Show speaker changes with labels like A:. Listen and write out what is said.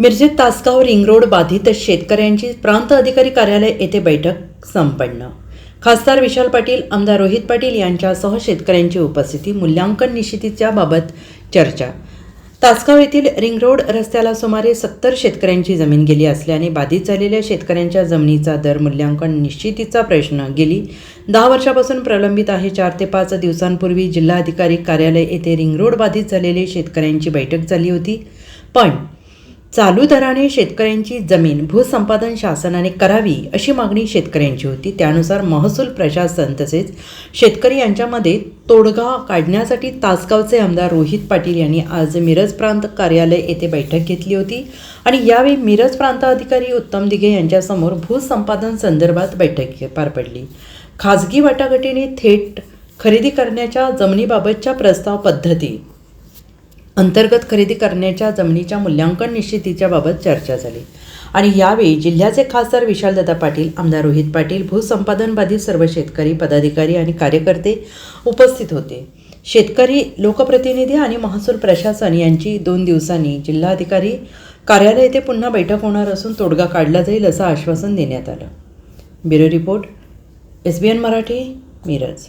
A: मिरजेत Tasgaon ring road बाधित शेतकऱ्यांची प्रांत अधिकारी कार्यालय येथे बैठक संपन्न. खासदार विशाल पाटील आमदार रोहित पाटील यांच्यासह शेतकऱ्यांची उपस्थिती मूल्यांकन निश्चितीच्या बाबत चर्चा. तासगाव येथील रिंग रोड रस्त्याला सुमारे सत्तर शेतकऱ्यांची जमीन गेली असल्याने बाधित झालेल्या शेतकऱ्यांच्या जमिनीचा दर मूल्यांकन निश्चितीचा प्रश्न गेली. दहा वर्षापासून प्रलंबित आहे. चार ते पाच दिवसांपूर्वी जिल्हाधिकारी कार्यालय येथे रिंग रोड बाधित झालेले शेतकऱ्यांची बैठक झाली होती. पण चालू दराने शेतकऱ्यांची जमीन भूसंपादन शासनाने करावी अशी मागणी शेतकऱ्यांची होती. त्यानुसार महसूल प्रशासन तसेच शेतकरी यांच्यामध्ये तोडगा काढण्यासाठी तासगावचे आमदार रोहित पाटील यांनी आज मिरज प्रांत कार्यालय येथे बैठक घेतली होती आणि यावेळी मिरज प्रांत अधिकारी उत्तम दिघे यांच्यासमोर भूसंपादन संदर्भात बैठक पार पडली. खाजगी वाटाघाटीने थेट खरेदी करण्याच्या जमिनीबाबतच्या प्रस्ताव पद्धती अंतर्गत खरेदी करण्याच्या जमिनीच्या मूल्यांकन निश्चितीच्या बाबत चर्चा झाली. आणि यावेळी जिल्ह्याचे खासदार विशालदादा पाटील आमदार रोहित पाटील भूसंपादनबाधित सर्व शेतकरी पदाधिकारी आणि कार्यकर्ते उपस्थित होते. शेतकरी लोकप्रतिनिधी आणि महसूल प्रशासन यांची दोन दिवसांनी जिल्हाधिकारी कार्यालय येथे पुन्हा बैठक होणार असून तोडगा काढला जाईल असं आश्वासन देण्यात आलं. Bureau report S B N Marathi Miraj.